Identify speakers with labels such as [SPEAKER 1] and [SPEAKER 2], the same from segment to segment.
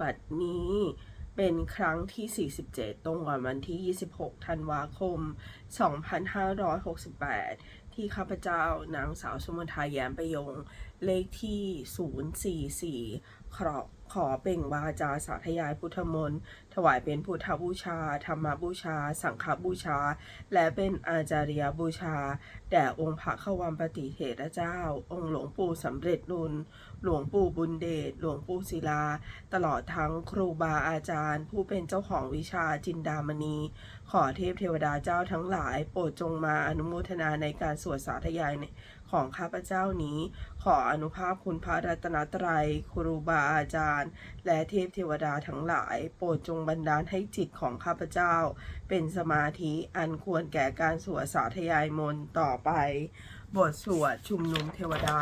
[SPEAKER 1] บัดนี้เป็นครั้งที่ 47 ตรงกับวันที่ 26 ธันวาคม 2568 ที่ข้าพเจ้านางสาวสมุทาแย้มประยง เลขที่ 044ขอขอเปล่งวาจาสาธยายพุทธมนต์ ถวายเป็นพุทธบูชา ธรรมบูชา สังฆบูชา และเป็นอาจาริยบูชา แด่องค์พระขวัมปฏิเถระเจ้า องค์หลวงปู่สำเร็จรุน หลวงปู่บุญเดช หลวงปู่ศิลา ตลอดทั้งครูบาอาจารย์ ผู้เป็นเจ้าของวิชาจินดามณี ขอเทพเทวดาเจ้าทั้งหลาย โปรดจงมาอนุโมทนาในการสวดสาธยายของข้าพเจ้านี้ ขออนุภาพคุณพระรัตนตรัย ครูบาอาจารย์ และเทพเทวดาทั้งหลาย โปรดจงบันดาลให้จิตของข้าพเจ้า เป็นสมาธิอันควรแก่การสวดสาธยายมนต์ต่อไป บทสวดชุมนุมเทวดา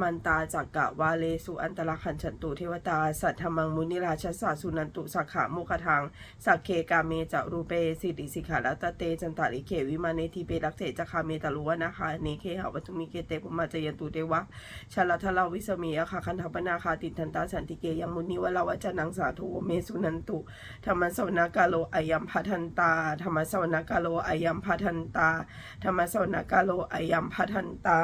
[SPEAKER 1] มันตาจักกะวาเลสุอันตรคันฉันตุเทวตา สัทธมังมุนิราชสาสุนันตุสักขามุขทังสักเคกาเมจะรูเปสิริสิกขาลัตเตจันตาริเขวิมาเนทีเปรักเสจะคาเมตะลุวะนะคะเนเคหาวัตุมิเกเตปุมาจยันตุเดวะชาลทลาวิสมีอะคาคันธปนาคาติทันตาสันติเกยังมุนิวลาวจนังสาธุเมสุนันตุธรรมสวนากาโลอายัมพัทันตาธรรมสวนากาโลอายัมพัทันตาธรรมสวนากาโลอายัมพัทันตา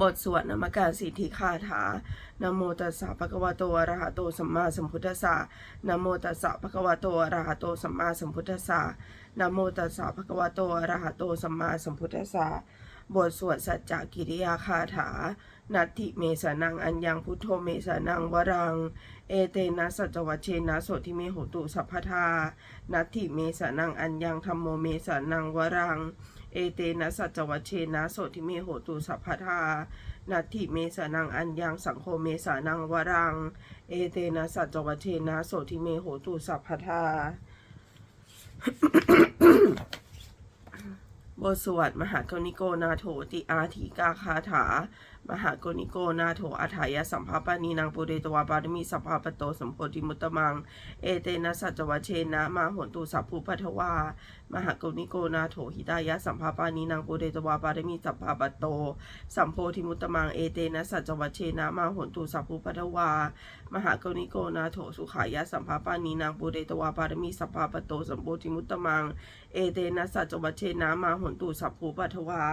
[SPEAKER 1] บทสวดนามการสิทธิคาถานโมตัสสะภะคะวะโตอะระหะโตสัมมาสัมพุทธัสสะนโมตัสสะภะคะวะโตอะระหะโตสัมมาสัมพุทธัสสะนโมตัสสะภะคะวะโตอะระหะโตสัมมาสัมพุทธัสสะบทสวดสัจจกิริยาคาถา นัตถิเมสานังอัญญังพุทโธเมสานังวรัง เอเตนะสัจวัชเชนะโสทิเมโหตุสัพพทา นัตถิเมสานังอัญญังธรรมโมเมสานังวรัง เอเตนะสัจวัชเชนะโสทิเมโหตุสัพพทานัตถิเมสานังอัญญังสังโฆเมสานังวรัง เอเตนะสัจวัชเชนะโสทิเมโหตุสัพพทาบทสวดมหากนิโกนาโถติอาทิกาคาถา มหากนิโกนาโถอาถายะสัมภาปานีนางปุเรตวาปารมีสัพพาปโตสัมโพธิมุตตมัง เอเตนะสัจวัชเชนะมาหนตุสัพพุปัทวามหากนิโกนาโถหิตายะสัมภาปานีนางปุเรตวาปารมีสัพพาปโต สัมโพธิมุตตมังเอเตนะสัจวัชเชนะมาหนตุสัพพุปัทวามหากนิโกนาโถสุขายะสัมภาปานีนางปุเรตวาปารมีสัพพาปโตสัมโพธิมุตตมัง เอเตนะสัจวัชเชนะมาหนตุสัพพุปัทวา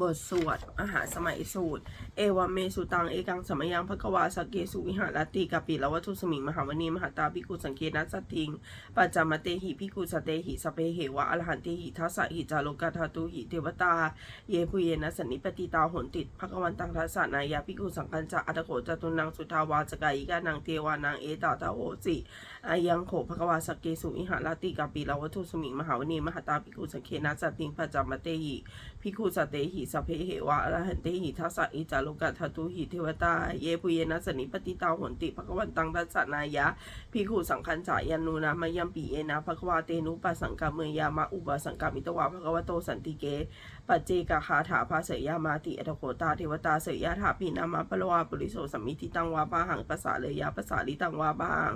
[SPEAKER 1] บทสวดมหาสมัยสูตร เอวเมสุตัง เอกังสมัยยังภควาสเกสุวิหารติกาปิละวัตุสมิง มหาวณีมหาตาภิกุสังเกนัสติงปัจจามเตหิภิกุสเตหิสเพเหวะอรหันติหิทัสสะหิจาโลกาธาตุหิเทวตา เยปุเยนะสนิปติตาหนติภควันตังทัสสะนายาภิกุสังคัญจะอัตโขจตุนังสุทาวาสกายิกานังเทวานังเอตาตาโหสิอายังโขภควาสเกสุวิหารติกาปิละวัตุสมิง มหาวณีมหาตาภิกุสังเกนัสตติงปัจจามเตหิ พิคุสเตหิสัพเพเหวะอรหันเตหิทัสสะอิจารุกัตถตุหิเทวตา เยปุเยนะสนิปติตาหนติภควันตังทัสสนายะพิคุสังคัญจายันนูนะมยัมปีเอนะภควาเตนุปัสสังกาเมยามะอุบาสังกามิตวะภควโตสันติเก ปัจเจกคาถาภาเสยามาติอัตโขตาเทวตาเสยยาถาปีนามาปะละวาปุริโสสัมมิทิตังวาปาหังภาษาเลยาภาษาลิตังวาบาหัง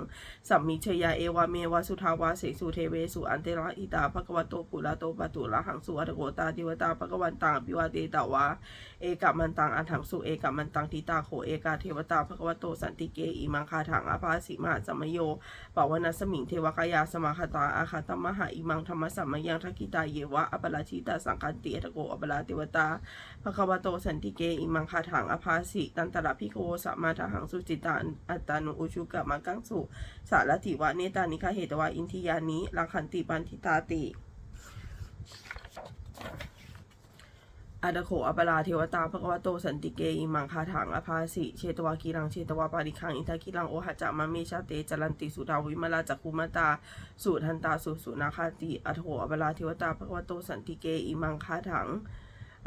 [SPEAKER 1] สัมมิเชยาเอวาเมวาสุทาวาเสสุเทเวสุอันเตระอิตาภควโตปุระโตปตุระหังสุอัตโขตาเทวตาภควันตังอภิวาเตตาวาเอกมันตังอันถังสุเอกมันตังทิตาโขเอกาเทวตาภควโตสันติเกอิมังคาถังอาภาสิมาสมโยปวนาสมิงเทวคายาสมาคตาอาคาตมหาอิมังธรรมสัมมยังทักกิตาเยวะอปราชิตาสังคันติอัตโกอปราติวตาภควโตสันติเก อิมังคาถังอภาสิตันตระพิโกสัมมาทหังสุจิตาอัตตานุอุชุกะมังกังสุสารติวะเนตานิคาเหตวะอินทิยานิลังคันติปันทิตาติ อาดโขอปลาเทวตาพระวโตสันติเกอิมังคาถังอภาสิเชตวากีรังเชตวาปาริคังอินทาคิรังโอหะจามาเมชาเตจรันติสุดาวิมลาจักคุมตาสุทันตาสุสุนาคาติอโถอปลาเทวตาพระวโตสันติเกอิมังคาถัง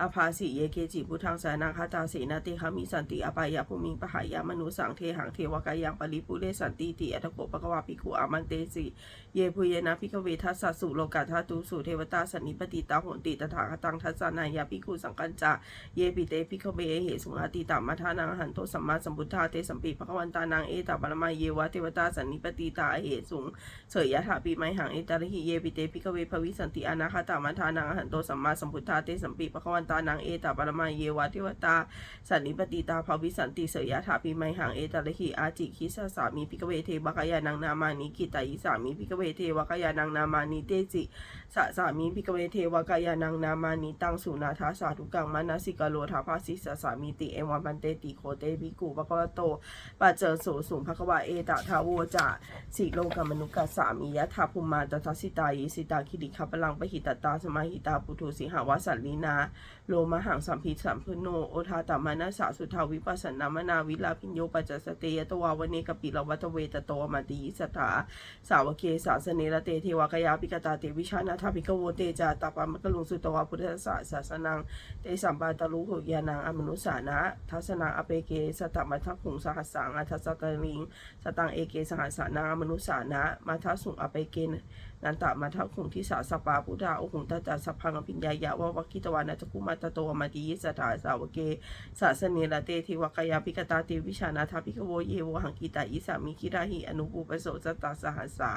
[SPEAKER 1] อภาสิเยเกจิพุทธังสานังคาตาเสนาติคามิสันติอปายาภูมิงปหายามนุสังเทหังเทวกายังปริปุเรสันติติอัตโกปะกวาปิกุอามันเตสิเยพุเยนะพิกเวทัสสะสุโลกาธาตุสุเทวตาสันนิปติตาโหนติตถาคตังทัสานายาภิกขุสังกัญจาเยปิเตพิกเวเหสุงอาติตามาทานังหันโตสัมมาสัมพุทธาเตสัมปีภควันตานังเอตาปรมาเยวะเทวตาสันนิปติตาเหสุงเสยยะถาปีไมหังเอตาริหิเยปิเตพิกเวภวิสันติอนาคตามาทานังหันโตสัมมาสัมพุทธาเตสัมปีภควันวันตานังเอตาปรมาเยวาเทวตาสันนิปติตาภาวิสันติเสยยะถาปิไมหังเอตาเลหิอาจิคิสสามีพิกเวเทวกายานังนามานิกิตายิสามีพิกเวเทวกายานังนามานิเตจิสสามีพิกเวเทวกายานังนามานิตังสุนาทาสาธุกังมานาสิกาโลทาภาสิสสามีติเอวันปันเตติโคเตปิกุปะกวะโตปัจเจโสสุภควะเอตทาโวจะสิโลกมนุกัสสามียะถาภูมาตถาสิตายิสิตาคิริคปลังปหิตตาสมาหิตาปุถุสิหาวาสัลลีนา โลมหังสัมพิสัมพุโน โอทาตมานาสาสุทาวิปัสสนามนาวิลาพิญโยปัจจสเตยตวาวเนกปิลวัตเวตโตมาติสถาสาวเกสาสเนระเตเทวกยาปิกตาเตวิชานาทาปิกโวเตจาตาปามกลุงสุตวาพุทธศาสสนังเตสัมปาตลุหุยานังอมนุสานะทัสนาอเปเกสตมัทขุงสหัสสังอัทสตลิงสตังเอเกสหัสสานามนุสานะมาทัสุงอเปเกนนันตะมาทักขุงที่สาสปาพุทธาโอหุงตาจัสพังอภิญญายะวะวะกิตวานัตกุมาตโตมาติยิสถาสาวเกสาสเนละเตทิวกายาปิกตาเตวิชานาทาปิกโวเยวหังกิตาอิสามิคิราหิอนุปูปโสสตาสหัสา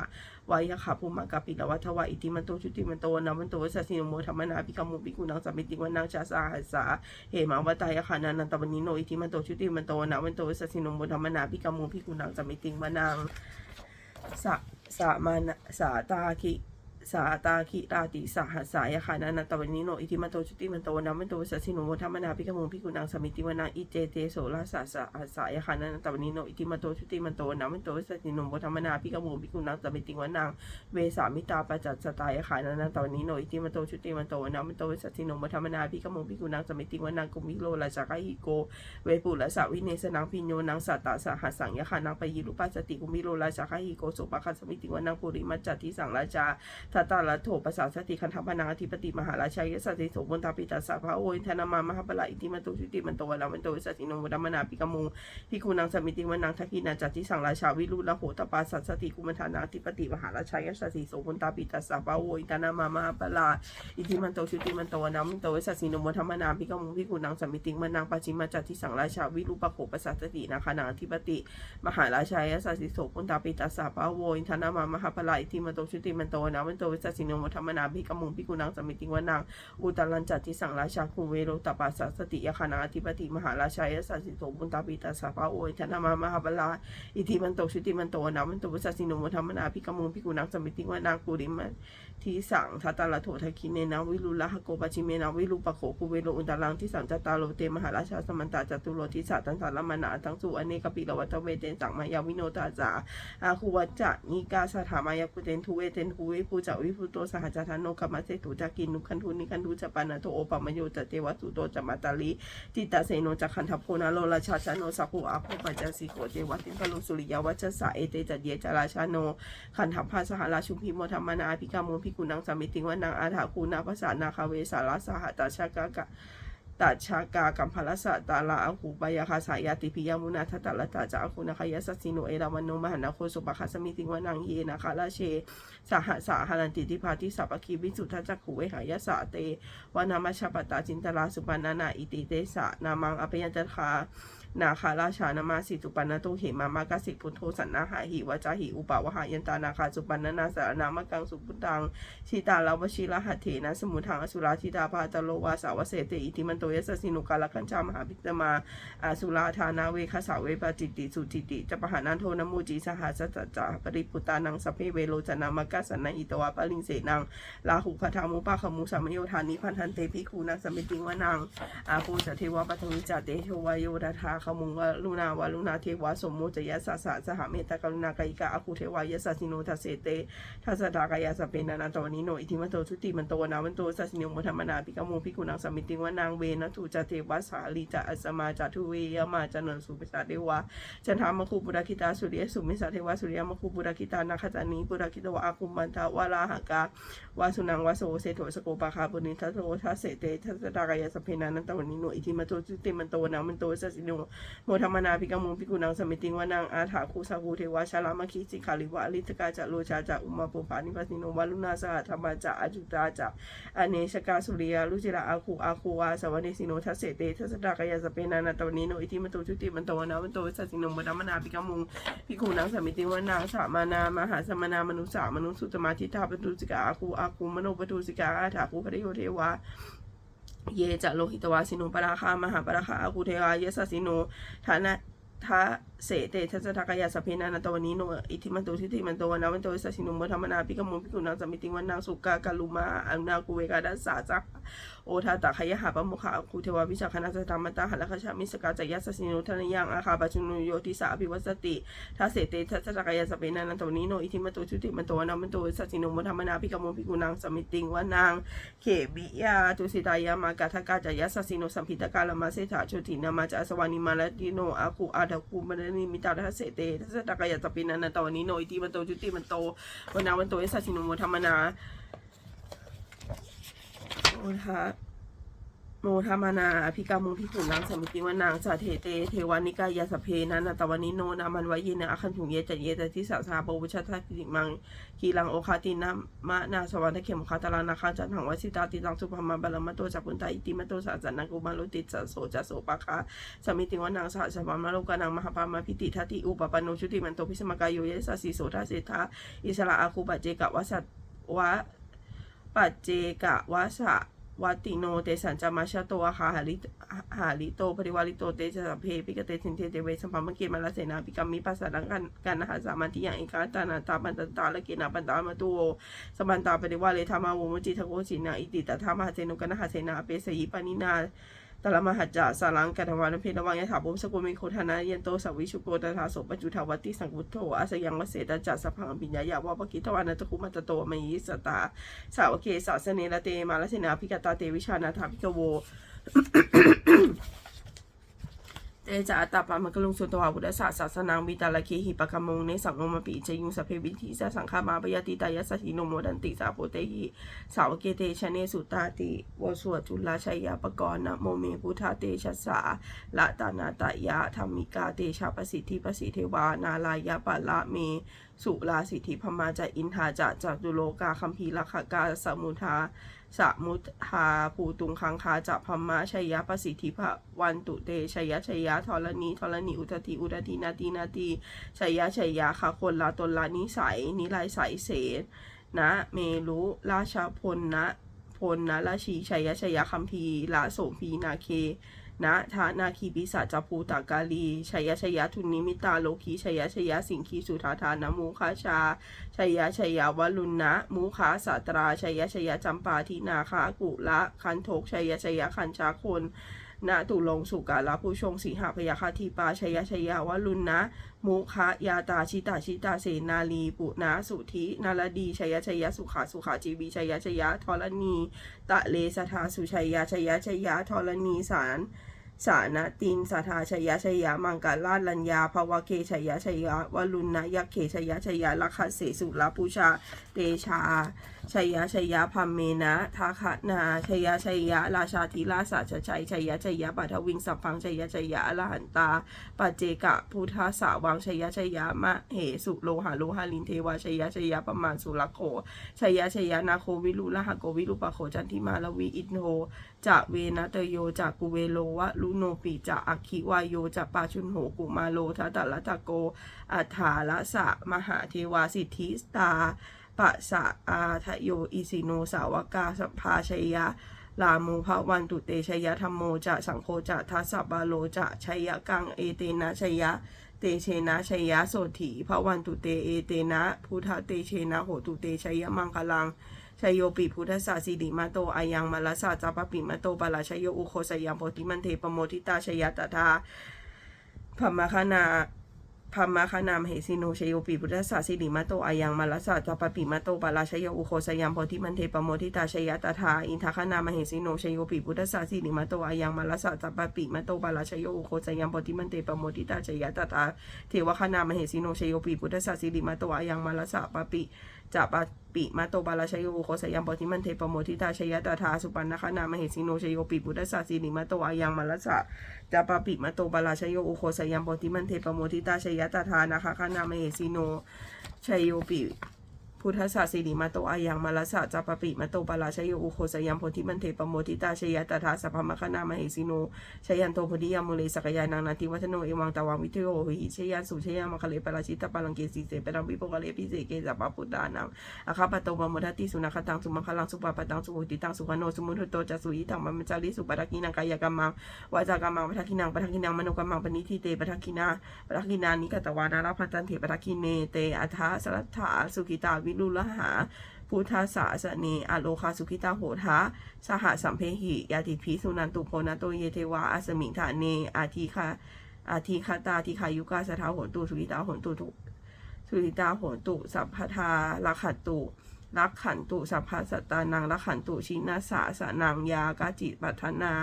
[SPEAKER 1] วายะขาภูมากาปิลวัทวะอิติมันโตชุติมันโตนามันโตสัสสิโนโมธรรมนาปิกามุปิกุนังสมิติวันังชาสาหัสาเฮมาวตายะขานานันตวนิโนอิติมันโตชุติมันโตนามันโตสัสสิโนโมธรรมนาปิกามุปิกุนังสมิติวันังสะสะมานสาตาคิ สาตาคิราติสหัสสายะขานานาตวันนิโนอิทิมันโตชุติมันโตนามันโตสัสิโนโมทัมมนาพิกมุงพิกุนังสมิติวนังอิเจเตโสลาสาสหัสสายะขานานาตวันนิโนอิทิมันโตชุติมันโตนามันโตสัสิโนโมทัมมนาพิกมุงพิกุนังสมิติวนังเวสามิตาปจัจสตายะขานานาตวันนิโนอิทิมันโตชุติมันโตนามันโตสัสิโนโมทัมมนาพิกมุงพิกุนังสมิติวนังกุมิโลลาจากหิโกเวปุละสาวิเนสนังพิญโยนังสัตตาสหัสสังยะขานังไปยิรุปัสสติกุมิโลราชาคหิโกสุปะคัสสมิติวนังปุริมัจจติสังราชาทัตตาละโถปสาสติคันธพนังอธิปติมหาราชายสัติโสมนตาปิตัสสะพระโออินามามหาปลาอิติมันโตชุติมันโตวนามันโตสัสสิโนมุตมนาปิกมุงพิกุนังสมิติวนังทักินาจัตติสังราชาวิรุละโหตปาสัสสติกุมทานาธิปติ มหาราชายสัติโสมนตาปิตัสสะพระโออินามามหาปลาอิติมันโตชุติมันโตวนามันโตสัสสิโนมุตมนาปิกมุงพิกุนังสมิติวนังปัจจิมาจัตติสังราชาวิรุปโขปสัสสตินาคานาธิปติมหาราชายสัสสิโสปุนตาปิตัสสะปะโอินทนามามหาปลาอิทิมันโตชุติมันโตนามันโตวิสัสิโนมธรรมนาภิกมุงภิกุนังสมิติวนังอุตรันจัตติสังราชาคุเวโรตปัสสสติยคานาธิปติมหาราชายสัสสิโสบุญตาปิตาสาภาโวอินนามามหาบลาอิทิมันโตชุติมันโตนามันโตวิสัสิโนมธรรมนาภิกมุงภิกุนังสมิติวนังกุริมันทีสังทัตตาลโถทักคิเนนาวิรุละหโกปชิเมนาวิรุปโขคุเวโรอุตรังที่สังจตาโลเตมหาราชาสมันตาจตุโลทิสัตันตาลมานาทั้งสุอเนกปิลวัตเวเตนสังมายาวิโนตาจาอาคูวัจจะนิกาสถามายากุเตนทุเวเตนทุเวภูจะวิภูโตสหจทานโนกามาเสตุจักินนุคันทุนิคันทุจปานาโตโอปามโยจเตวสุโตจมาตาลีติตาเสโนจะคันทพโพนาโลราชาชาโนสักุอาภูปัจจสิโกเตวัตินพลุสุริยวัชสะเอเตจัเยจราชาโนคันทพพาสหราชุมพิโมธรรมนาภิกามุพิกุนังสามิติงวนังอาถาคูนาภาษานาคาเวสาราสหตาชากะกะตัชากากัมพลสะตาลาอาหูปายาคาสายาติพิยามุนาทัตตะละตาจาอคูนาคายาสัสสิโนเอราวันโนมหันนาโคสุปะคาสมิติงวนังเยนาคาราเชสหสาหารันติติพาทิสัพคีวิสุทธจักขุเวหายาสะเตวานามาชาปตาจินตลาสุปานานาอิติเตสะนามังอภิยัญจคา นาคาราชานามาสิสุปันนโตเหมามากสิพุทโธสันนาหาหิวจาหิอุปาวหายันตานาคาสุปันนนาสารนามกังสุพุตังชิตาลาวชิระหัตเถนะสมุทังอสุราธิตาพาตโลวาสาวเสเตอิติมันโตยสสินุกาลคัญชามหาพิตมาอสุราธานาเวคสาเวปจิตติสุจิติจะปหานันโทนมูจีสหัสจจาปริปุตานังสพเพเวโลจนามากัสสนะอิตวาปลิงเสนังลาหุคทามุปาขมุสัมโยธานิพันธันเตพิคูนังสมิติวนังอาภูจเทวปฐมิจเตเทวายโยดาธาขมุงวลุนาวาลุนาเทวาสมโมจยสสะสหเมตตกรุณากายิกาอาคูเทวายสสิโนทัสเสเตทัสดากายาสเปนานาตวนิโนอิทิมโตชุติมันโตนามันโตสัสิโนมุธรรมนาปิกามุพิกุนังสมิติวานางเวนทุจเทวสาลีจะอัสมาจทุเวยมาจันนสุปิสาเดวะจันทามคุปุราคิตาสุริยสุมิสาเทวสุริยมคุปุราคิตานาคจานีปุราคิตวะอาคุมันทาวาลาหกาวาสุนังวาโสเสโถสโกปาคาปุณิทัสโรทัสเสเตทัสดากายาสเปนานันตวนิโนอิทิมโตชุติมันโตนามันโตสัสิโนโมธรรมนาปิกามุงพิกุนังสมิติงวานางอาถาคุสาภูเทวะชาลามคิสิกาลิวะอลิตกาจะโลชาจะอุมาปุปานิปัสสิโนวาลุนาสหธรรมจะอจุตาจะอเนชกาสุริยาลุจิระอาคูอาคูวาสวเนสิโนทัสเสเตทัสดากายาสเปนานาตวนิโนอิทิมันโตชุติมันโตนามันโตสัสสิโนมดามนาปิกามุงพิกุนังสมิติงวานางสามานามหาสมนามนุสามนุสุตมาทิตาปตุสิกาอาคูอาคูมโนปตุสิกาอาถาคูพระโยเทวา เยจะโลหิตวาสินุปราคามหาปราคาอาคุเทวายสสสินุฐานะทะเสเตทัสทากายาสพเพนานาตวนีโนอิทิมันโตทิติมันโตวนาวันโตสัสสินุมธรรมนาปิกมุปิกุนังสมิติวันนางสุกากาลุมาอนากุเวกาดัสสาจัก โอทาตาขยหาปมุขาอคุเทวาวิชาคณะสตามตาหัลคชามิสกาจายสสินุทนยังอาคาปัจจุนุโยติสาอภิวัสติทัสเสเตทัสสะทากายสเพนานาตวนีโนอิทิมันโตทิติมันโตวนาวันโตสัสสินุมธรรมนาปิกมุปิกุณังสมิติงวันางเขบิยาตุสิตายามากาทกาจายาสสิโนสัมพิตกาลมาเสถาชตินามาจาสวานิมาลติโนอาคูอาดาคูมันนิมิตาทัสเสเตทัสตากายาตปินันตวนิโนอิติมันโตจุติมันโตวนาวันโตเอสสินโมธรรมนา โอทาโมธรรมนาอภิกามุงพิขุนังสมิติวนางสาเทเต เทวานิกายาสเพนันตวนิโนนามันวายเนอคันถุงเยจเยตทิสาสาโบวิชาทัติมังกีรังโอคาตินามะนาสวรรค์เขมคาตาลานาคาจันหังวสิตาติตังสุภามาบาลมะโตจักปุนตาอิติมะโตสาจันนังกุมาลุติสะโสจะโสปะคาสมิติวนังสหสภามะโลกานังมหาปามาพิติทัติอุปปันโนชุติมันโตพิสมกายโยเยสสสิโสทาเสทาอิสระอาคูปเจกะวสัตวะปัจเจกะวสะ วัตติโนเตสันจามาชาโตอาคาหาริหาริโตปริวาริโตเตจะสัพเพปิกเตสินเทเตเวสัมภามเกมาลาเสนาปิกามิปัสสะรังกันกันหาสามันติยังเอกาตานาตาปันตตาละเกนาปันตามาตุโวสมันตาปริวาเลธรรมาวุมุจิทโกสินาอิติตถามหาเสนุกนหาเสนาเปสยิปานินา ตละมหัจจะสารังกัตวานเพนวังยถาบุมสกุมิโคธานาเยนโตสวิชุโกตถาโสปจุทาวัติสังกุโตอาสยังวเสตจัสสพังปิญญายาวะปกิตวานัตคุมัตโตมยิสตา สาวเกสาสเนระเตมาลเสนาพิกตาเตวิชานาถาพิกโว เตจาตาปามกลุงสุตวาบุตสสศาสนังวิตาลเคหิปะกมงเนสังโนมปีเจยุงสเพวิธีสสังฆามาปยติตายะสัสสิโนโมดันติสาโพเตหิสาวเกเตชเนสุตาติวสวดจุลาชัยยาปกรณ์นะโมเมพุทธาเตชะสาละตานาตยะธรรมิกาเตชะประสิทธิประสิทธิเทวานาลายะปะละเม สุลาสิทธิพมาจะอินทาจะจัตุโลกาคัมภีรคกาสมุทา สมุทาภูตุงคังคาจะพมะชัยยะประสิทธิภะวันตุเตชัยยะชัยยะธรณีธรณีอุทติอุทตินาตีนาตีชัยยะชัยยะค่ะคนละตนละนิสัยนิลายสายเศษนะเมรุราชพลนะพลนะราชีชัยยะชัยยะคัมพีละโสมพีนาเค นะทานาคีปิสาจภูตากาลีชัยยะชัยยะทุนนิมิตาโลคีชัยยะชัยยะสิงคีสุธาทานะมูคาชาชัยยะชัยยะวลุณนะมูคาสาตราชัยยะชัยยะจำปาทินาคากุละคันโทกชัยยะชัยยะคันชาคน นะตุลงสุกาลาผู้ชงสีหพยาคาทีปาชยชยยะวลุณนะ มุคะยาตาชิตาชิตาเสนาลีปุนะสุธินารดีชยชยาสุขาสุขาจีบีชยชยาทรณี ตะเลสทาสุชยชยาชยาทรณีสาร สานะตินสาธาชยะชยะมังกาลาลัญญาภาวะเคชยะชยะวลุณนะยักเขชยะชยะลักขะเสสุลปูชาเตชาชยะชยะพัมเมนะทาคนาชยะชยะราชาธิราชาชชัยชยะชยะปัทวิงสัพพังชยะชยะอรหันตาปัจเจกะพุทธสาวังชยะชยะมะเหสุโลหะโลหะลินเทวาชยะชยะประมาณสุรโคชยะชยะนาโควิรุลหะโกวิรุปะโคจันทิมาลวีอินโท จะเวนะเตโยจากกุเวโลวะลุโนปีจะอัคคิวายโยจะปาชุนโหกุมาโลทัตตะละตะโกอัฏฐาละสะมหาเทวาสิทธิสตาปะสะอาทะโยอิสิโนสาวกาสัพพาชยะลามูภวันตุเตชยธรรมโมจะสังโฆจะทัสสะบาโลจะชัยกังเอเตนะชยะเตเชนะชยะโสถีภวันตุเตเอเตนะพุทธเตเชนะโหตุเตชยมังคลัง ชยโยปิพุทธสสาสิริมาโตอายังมาลสาจัปปิมาโตปลาชยโยอุโคสยามโพธิมันเทปโมทิตาชยตถาพมคณาพมคณามเหสิโนชยโยปิพุทธสสาสิริมาโตอายังมาลสาจัปปิมาโตปาลาชยโยอุโคสยามโพธิมันเทปโมทิตาชยตถาอินทคณามเหสิโนชยโยปิพุทธสสาสิริมาโตอายังมาลสาจัปปิมาโตปาลาชยโยอุโคสยามโพธิมันเทปโมทิตาชยตถาเทวคณามเหสิโนชยโยปิพุทธสสาสิริมาโตอายังมาลสาปปิจะป ปิมาโตบาลาชโยโคสยามปทิมันเทปโมทิตาชยตาทาสุปันนะคะนามเหสิโนชโยปิปุตสาสีนิมาโตอายังมาลสะจะปาปิมาโตบาลาชโยโคสยามปทิมันเทปโมทิตาชยตาทานะคะคานามเหสิโนชโยปิ พุทธศาสิริมาโตอายังมาลสะจัปปิมาโตปาราชโยอุโคสยังโพธิมันเทปโมทิตาชยตถาสัพพมคณามเหสิโนชยันโตโพธิยามุเลสกยานังนาติวัฒโนเอวังตาวังวิทโยหิชยันสุชยามคเลปราชิตปาลังเกสีเสปรังวิปกเลปิเสเกสัพพุทธานังอาคาปโตบมุทัติสุนัขตังสุมังคลังสุปปตังสุโหติตังสุขโนสุมุทุโตจัสุยิตังมัมจาริสุปทักกินังกายกรรมังวาจากรรมังปทักกินังปทักกินังมโนกรรมังปณิทิเตปทักกินาปทักกินานิกตวานาราพันตันเถปทักกิเนเตอัฏฐสรัทธาสุขิตาวิรุลหา พุทธศาสนีอโลคาสุขิตาโหทะสหสัมเพหิยาติพีสุนันตุโพนาโตเยเทวาอาสมิงฐานเนอาทิคาอาทิคาตาทิคายุกาสทาโหตุสุขิตาโหตุทุสุขิตาโหตุสัพพทาลักขันตุลักขันตุสัพพสัตตานังลักขันตุชินาสาสะนังยากาจิปัทนา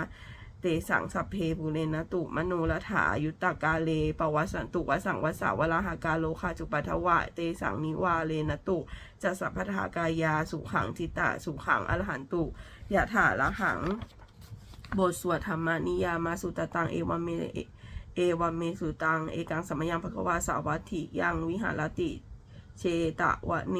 [SPEAKER 1] เตสังสัพเพภูเรนะตุมโนรถายุตตากาเลปวัสสันตุวสังวสาวลาหากาโลคาจุปัทวะเตสังนิวาเลนะตุจะสัพพทากายาสุขังจิตตสุขังอรหันตุยะถาละหัง บทสวดธรรมนิยามาสุตตังเอวเมเอวเมสุตังเอกังสมยังภควาสาวัตถิยังวิหารติ เชตะวะเน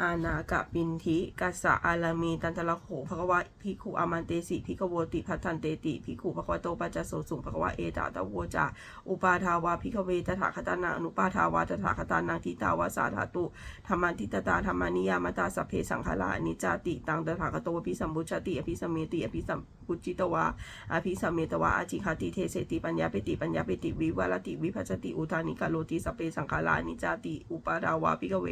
[SPEAKER 1] อานากะบินทิกัสสะอารามี ตันตละโขภควะพิคุอามันเตสิพิกโวติพัทันเตติพิคุภควะโตปัจจโสสุงภควะเอตาตะโวจาอุปาทาวาพิกเวตถาคตานาอนุปาทาวาตถาคตานางทิตาวาสาธาตุธรรมันทิตตาธรรมานิยามตาสัพเพสังขารานิจาติตังตถาคโตอภิสัมบุชติอภิสมเมติอภิสัมพุจิตวาอภิสัมเมตวาอาจิคาติเทเสติปัญญาเปติปัญญาเปติวิวาลติวิภัชติอุทานิกาโลติสเพสังขารานิจาติอุปาทาวาพิกเว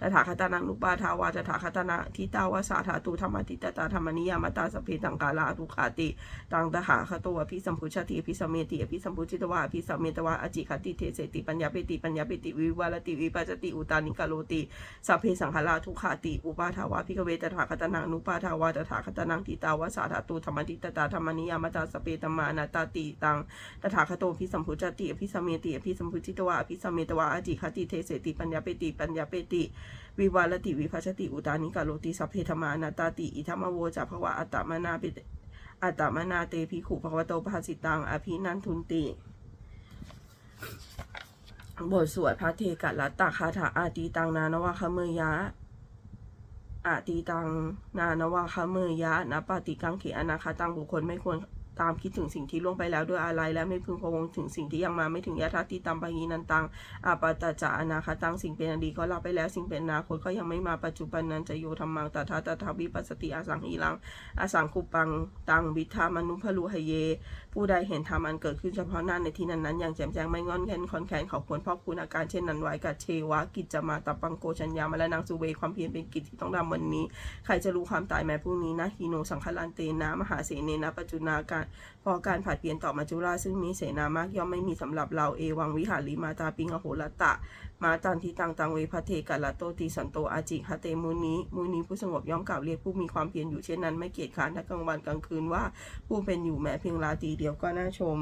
[SPEAKER 1] ตถาคตานังนุปาทาวาตถาคตานาทิตาวาสาธาตุธรรมติตตาธรรมนิยามตาสเพตังกาลาทุขาติตังตถาคโตอภิสัมพุชติอภิสัมเมติอภิสัมพุจิตวาอภิสัมเมตวาอจิคติเทเสติปัญญาเปติปัญญาเปติวิวาลติวิปัจจติอุตานิกาโลติสัพเพสังขาราทุขาติอุปาทาวาพิกเวตถาคตานังนุปาทาวาตถาคตานังทิตาวาสาธาตุธรรมติตตาธรรมนิยามตาสเพตมานาตาติตังตถาคโตอภิสัมพุชติอภิสมเมติอภิสัมพุจิตวาอภิสมเมตวาอจิคติเทเสติปัญญาเปติปัญญาเปติ วิวาลติวิภัชติอุตานิกาโลติสัพเพธรรมานาตาติอิทัมโวจะภวะอัตตมนาปิอัตตมนาเตภิขุภควโตภาสิตังอภินันทุนติบทสวดพระเทกัลัตตคาถาอาตีตังนานวะคเมยะ อาตีตัง นานวาคะเมยะนะปฏิกังเขอนาคาตังบุคคลไม่ควร ตามคิดถึงสิ่งที่ล่วงไปแล้วด้วยอะไร และไม่พึงพะวงถึงสิ่งที่ยังมาไม่ถึงยะทัติตัมปะหีนันตังอาปาตจาอนาคาตังสิ่งเป็นอดีตก็รับไปแล้วสิ่งเป็นอนาคตก็ยังไม่มาปัจจุบันนั้นจะโยธรรมังตถาตถาวิปัสสติอาสังอีลังอาสังคุปังตังวิธามนุพลุหเย ผู้ใดเห็นธรรมอันเกิดขึ้นเฉพาะหน้าในที่นั้นนั้นอย่างแจ่มแจ้งไม่งอนแค้นคอนแค้นเขาควรพ่อคุณอาการเช่นนั้นไว้กับเชวะกิจจะมาตับปังโกชัญญามาและนางสุเวความเพียรเป็นกิจที่ต้องทำวันนี้ ใครจะรู้ความตายแม้พรุ่งนี้นะฮีโนสังคลันเตนะมหาเสเนนะปัจจุนาการพอการผัดเปลี่ยนต่อมาจุราซึ่งมีเสนามากย่อมไม่มีสำหรับเราเอวังวิหาริมาตาปิงอโหรตะ มาตันทิตังตังเวพระเทกัลละโตตีสันโตอาจิฮะเตมุนีมุนีผู้สงบย่อมกล่าวเรียกผู้มีความเพียรอยู่เช่นนั้นไม่เกียจค้านทั้งกลางวันกลางคืนว่าผู้เป็นอยู่แม้เพียงราตรีเดียวก็น่าชม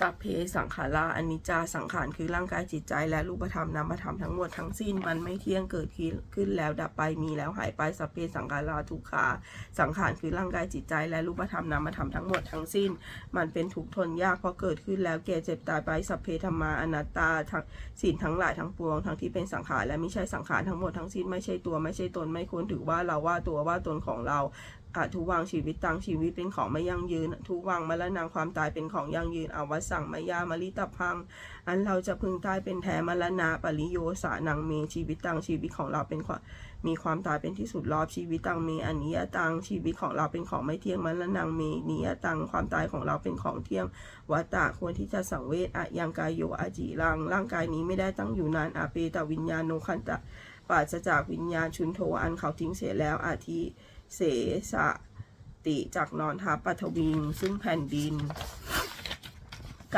[SPEAKER 1] สัพเพสังขาราอนิจจาสังขารคือร่างกายจิตใจและรูปธรรมนามธรรมทั้งหมดทั้งสิ้นมันไม่เที่ยงเกิดขึ้นแล้วดับไปมีแล้วหายไปสัพเพสังขาราทุกขาสังขารคือร่างกายจิตใจและรูปธรรมนามธรรมทั้งหมดทั้งสิ้น มันเป็นทุกทนยากเพราะเกิดขึ้นแล้วแก่เจ็บตายไปสัพเพธรรมาอนัตตาทั้งสิ่งทั้งหลายทั้งปวงทั้งที่เป็นสังขารและไม่ใช่สังขารทั้งหมดทั้งสิ้นไม่ใช่ตัวไม่ใช่ตนไม่ควรถือว่าเราว่าตัวว่าตนของเรา อาทุวังชีวิตตังชีวิตเป็นของไม่ยั่งยืน ทุวังมรณะความตายเป็นของยั่งยืนอวสังมายามลิตพัง อันเราจะพึงตายเป็นแท้มรณะปริโยสานังเมชีวิตตังชีวิตของเราเป็นความมีความตายเป็นที่สุดรอบชีวิตตังเมอนิยตังชีวิตของเราเป็นของไม่เที่ยงมรณะเมนิยตังความตายของเราเป็นของเที่ยงวัตตะควรที่จะสังเวชอะยังกายโยอาจิรัง ร่างกายนี้ไม่ได้ตั้งอยู่นานอาเปตวิญญาณโนคันตะปราศจากวิญญาณชุนโทอันเขาทิ้งเสียแล้วอาทิ เสสะติจากนอนทับปัทวิง ซึ่งแผ่นดิน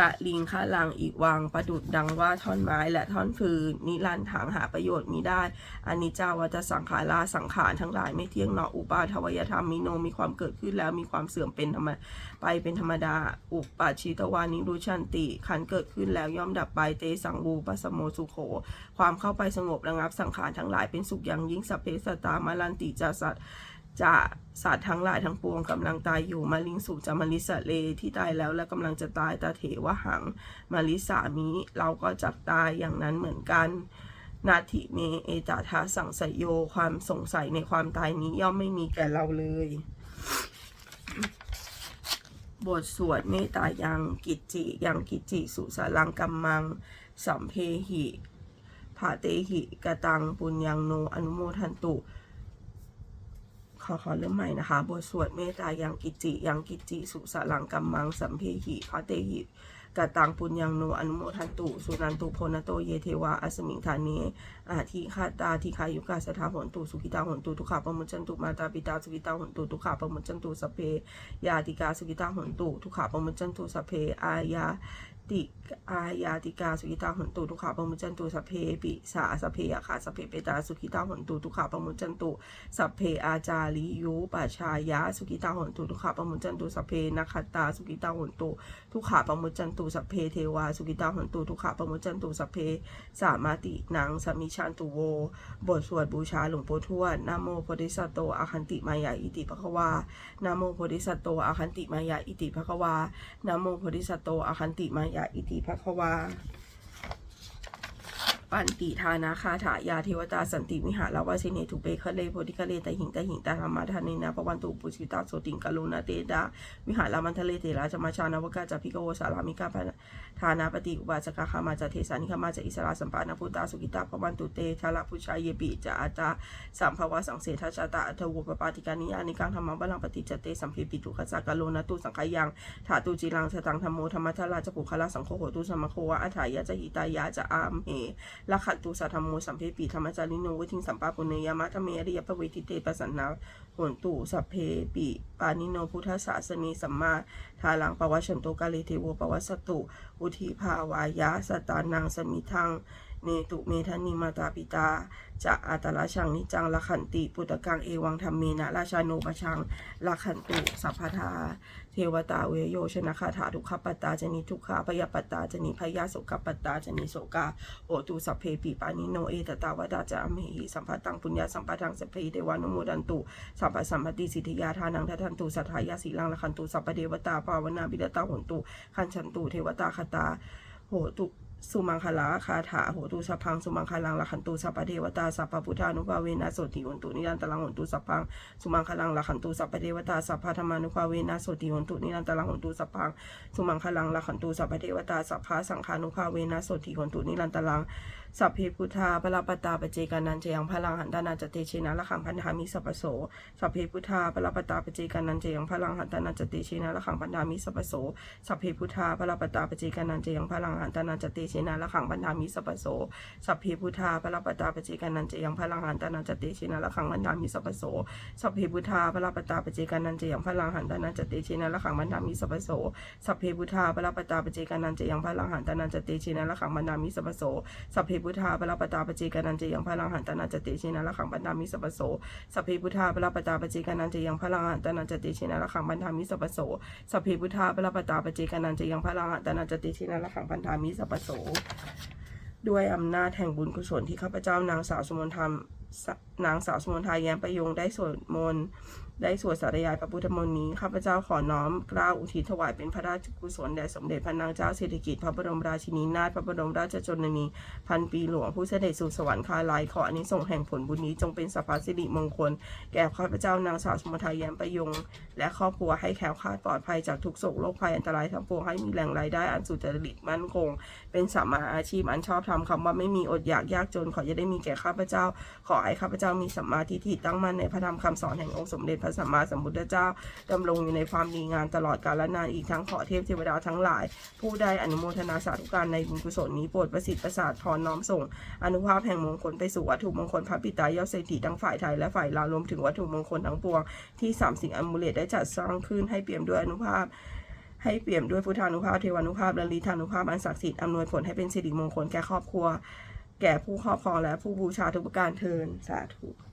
[SPEAKER 1] กะลิงข้าลังอีกวังประดุดดังว่าท่อนไม้และท่อนฟืนนิรันถางหาประโยชน์มีได้อานิจจาวัตสังขาราสังขารทั้งหลายไม่เที่ยงเนาะอุปาทวยธรรมมิโนมีความเกิดขึ้นแล้วมีความเสื่อมเป็นธรรมไปเป็นธรรมดา อุปปัชชิตวานิรุชันติขันเกิดขึ้นแล้วย่อมดับไปเตสังวูปัสสโมสุโข ความเข้าไปสงบระงับสังขารทั้งหลายเป็นสุขอย่างยิ่งสัพเพสตามาลันติจาสัต จะสัตว์ทั้งหลายทั้งปวงกำลังตายอยู่มาลิงสูจะมาลิสะเลที่ตายแล้วและกำลังจะตายตาเถวหังมาลิสามิเราก็จักตายอย่างนั้นเหมือนกันนาทิเมเอตาทาสังสยโยความสงสัยในความตายนี้ย่อมไม่มีแก่เราเลย บทสวดเมตตายังกิจจิยังกิจจิสุสารังกัมมัง สัมเพหิภาเตหิกตังปุญญังโนอนุโมทันตุ ขอขอเริ่มใหม่นะคะ บทสวดเมตตายังกิจิ ยังกิจิ สุสารังกัมมัง สัมเพหิภาเตหิกตังปุญญังโนอนุโมทันตุ สุนันตุโพนโตเยเทวา อสมิงธาเนอาทิคาตาทิคายุกาสถาหนตุ สุขิตาหนตุ ทุกขาปมุจันตุ มาตาปิตา สุขิตาหนตุ ทุกขาปมุจันตุสเพ ยาติกา สุกิตาหนตุ ทุกขาปมุจันตุสัเพ อายา ติอายาติกาสุกิตาหนตุทุกขาปมุจันตุสัพเพปิสาสัพเพอาคาสัพเพเปตาสุกิตาหนตุทุกขาปมุจันตุสัพเพอาจาริยุปัชายาสุกิตาหนตุทุกขาปมุจันตุสัพเพนัคตาสุกิตาหนตุทุกขาปมุจันตุสัพเพเทวาสุกิตาหนตุทุกขาปมุจันตุสัพเพสามาตินังสมิชันตุโว บทสวดบูชาหลวงปู่ทวดนโมโพธิสัตโตอาคันติมายาอิติปะควานโมโพธิสัตโตอาคันติมายาอิติภควานโมโพธิสัตโตอาคันติมายยาอิติภควา ปันติทานาคาถายาเทวตาสันติวิหารวาสิเนทุเปคะเลโพธิคะเลตหิงตหิงตาธรรมาทานเนนะปวันตุปุชิตาโสติงกะลุนาเตดาวิหารมันทะเลเตระจมาชานวกาจพิกโวสารามิกาปทานาปฏิอุบาสกาคามาจเทสานิคามาจอิสราสัมปานาพุตตาสุกิตาปวันตุเตชาลพุชายเยปิจาอาจาสัมภวะสังเสทชาตาอัทวุปปาติกานิยานิกังธรรมบาลังปฏิจเตสัมเพปิตุขจักกะโลนะตุสังขยังถาตุจิรังสตังธรรมโมธรรมทราจปุคละสังโฆโหตุสมโควะอัฏฐายะจหิตายะจะอามเหละขันตุสัทธรรมโมสัมเพปีธรรมจาริโนวิทิงสัมปาปุเนยามะธรรมเมริยปเวทิเตปสันนาโหนตุสัพเพปิปานิโนพุทธศาสนีสัมมาทาลังปวัชชนโตกาเลเทโวปวัสสตุ อุทิภาวายะสตานังสมิทัง เนตุเมทานิมาตาปิตาจะอาตละชังนิจังละขันติ ปุตตะกังเอวังธรรมเมนะราชาโนปชังละขันตุสัพพทา เทวตาเวโยชนะคาถาทุกขปตาจนิทุกขาพยาปตาจนิพยาโสกปตาจนิโสกาโอตุสัพเพปิปานิโนเอตตาวดาจามเหหิสัมภตังปุญญาสัมปทังสัพเพเทวานุโมดันตุสัพพสัมปติสิทธิยาทานังทัทันตุสัทธายาสีลังละขันตุสัพพเทวตาภาวนาบิดตาหนตุขันชันตุเทวตาคตาโหตุ สุมังคลาคาถาโหตุสัพพังสุมังคลังละขันตุสัพเทวตาสัพพพุทธานุภาเวนะโสติหนตุนิรันตลังหนตุสัพพังสุมังคลังละขันตุสัพเทวตาสัพพธรรมานุภาเวนะโสติหนตุนิรันตลังหนตุสัพพังสุมังคลังละขันตุสัพเทวตาสัพพสังฆานุภาเวนะโสติหนตุนิรันตลัง สัพเพพุทธาปรปตตาปเจกานันเจยังพลังหันตานาจเตเชนะละขังพันธามิสัพโสสัพเพพุทธาปรปตตาปเจกานันเจยังพลังหันตานาจเตเชนะละขังพันธามิสัพโสสัพเพพุทธาปรปตตาปเจกานันเจยังพลังหันตานาจเตเชนะละขังพันธามิสัพโสสัพเพพุทธาปรปตตาปเจกานันเจยังพลังหันตานาจเตเชนะละขังพันธามิสัพโสสัพเพพุทธาปรปตาปเจกานันเจยังพลังหันตานาจเตเชนะละขังพันธามิสัพโสสัพเพพุทธาปรปตาปเจกานันเจยังพลังหันตานาจเตเชนะละขังพันธามิสัพโสสัพเพพุทธาปรปตาปเจกานันเจยังพลังหันตนาจตเชนะละขังพันธามิสัพโสสัพเพพุทธาปรปตาปเจกานันเจยังพลังหันตนาจตเชนะละขังพันธามิสัพโสสัพเพพุทธาปรปตาปเจกานันเจยังพลังหันตนาจตเชนะละขังพันธามิสัพโสด้วยอำนาจแห่งบุญกุศลที่ข้าพเจ้านางสาวสมนธรรมนางสาวสมนทาแย้มประยงได้สวดมนต์ ได้สวดสาธยายพระพุทธมนต์นี้ข้าพเจ้าขอน้อมกล้าอุทิศถวายเป็นพระราชกุศลแด่สมเด็จพระนางเจ้าสิริกิติ์พระบรมราชินีนาถพระบรมราชชนนีพันปีหลวงผู้เสด็จสู่สวรรคาลัยขออนิสงส์แห่งผลบุญนี้จงเป็นสัพพสิริมงคล แก่ข้าพเจ้านางสาวสมนทาแย้มประยง และครอบครัวให้แคล้วคลาดปลอดภัยจากทุกโศกโรคภัยอันตรายทั้งปวงให้มีแหล่งรายได้อันสุจริตมั่นคง เป็นสัมมาอาชีพอันชอบธรรมคำว่าไม่มีอดอยากยากจนขอจะได้มีแก่ข้าพเจ้า ขอให้ข้าพเจ้ามีสัมมาทิฏฐิตั้งมั่นในพระธรรมคำสอนแห่งองค์สมเด็จระสัมมาสัมพุทธเจ้าดำรงอยู่ในความดีงามตลอดกาลนานอีกทั้งขอเทพเทวดาทั้งหลาย ผู้ได้อนุโมทนาสาธุการในบุญกุศลนี้โปรดประสิทธิ์ประสาทพรน้อมส่ง อนุภาพแห่งมงคลไปสู่วัตถุมงคลพระปิตายอดเศรษฐีทั้งฝ่ายไทยและฝ่ายลาวรวมถึงวัตถุมงคลทั้งปวงที่สามสิ่งอมูลเลตได้จัดสร้างขึ้นให้เปี่ยมด้วยอนุภาพให้เปี่ยมด้วยพุทธานุภาพเทวานุภาพและลีธานุภาพอันศักดิ์สิทธิ์อำนวยผลให้เป็นสิริมงคลแก่ครอบครัว แก่ผู้ครอบครองและผู้บูชาทุกประการเทินสาธุ